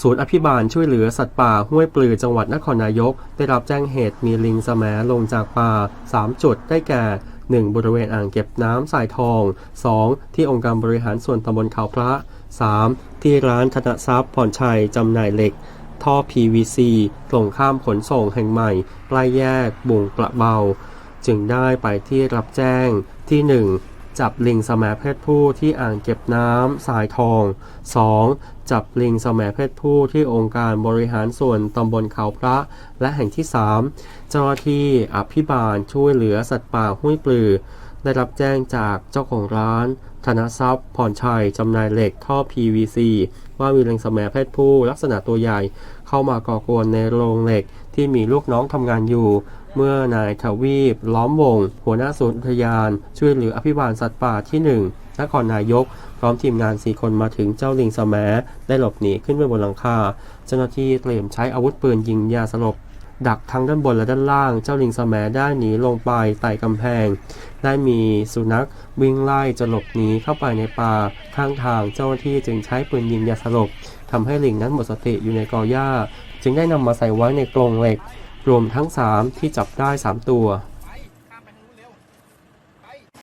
ศูนย์อภิบาลช่วยเหลือสัตว์ป่าห้วยปลือจังหวัดนครนายก ได้รับแจ้งเหตุมีลิงสแมลงจากป่า 3 จุดได้แก่ 1. บริเวณอ่างเก็บน้ำสายทอง 2. ที่องค์การบริหารส่วนตำบลเขาพระ 3. ที่ร้านธนทรัพย์ผ่อนชัยจำหน่ายเหล็ก ท่อ PVC ตรงข้ามขนส่งแห่งใหม่ใกล้แยกบุงกระเบา จึงได้ไปที่รับแจ้งที่ 1 จับลิงสแมเพศผู้ที่อ่างเก็บน้ำสายทอง 2. จับลิงสแมเพศผู้ที่องค์การบริหารส่วนตำบลเขาพระ และแห่งที่ 3 เจ้าหน้าที่อภิบาลช่วยเหลือสัตว์ป่าห้วยปลือ ได้รับแจ้งจากเจ้าของร้าน ธนทรัพย์พรชัยจำหน่ายเหล็กท่อ PVC ว่ามีลิงสแมเพศผู้ลักษณะตัวใหญ่ เข้ามาก่อกวนในโรงเหล็กที่มีลูกน้องทำงานอยู่ เมื่อนายทวีปล้อมวง หัวหน้าศูนย์อุทยาน ช่วยเหลืออภิบาลสัตว์ป่าที่ 1นครนายก พร้อมทีมงาน 4 คนมาถึงเจ้าลิงสแมได้หลบหนีขึ้นไปบนหลังคา เจ้าหน้าที่เตรียมใช้อาวุธปืนยิงยาสลบ ดักทั้งด้านบนและด้านล่าง เจ้าลิงสมได้หนีลงไปไต่กำแพง ได้มีสุนัขวิ่งไล่จะหลบหนีเข้าไปในป่าข้างทางเจ้าหน้าที่จึงใช้ปืนยิงยาสลบทำให้ลิงนั้นหมดสติอยู่ในกอหญ้า จึงได้นำมาใส่ไว้ในกรงเหล็ก รวมทั้ง 3 ที่จับได้ 3 ตัว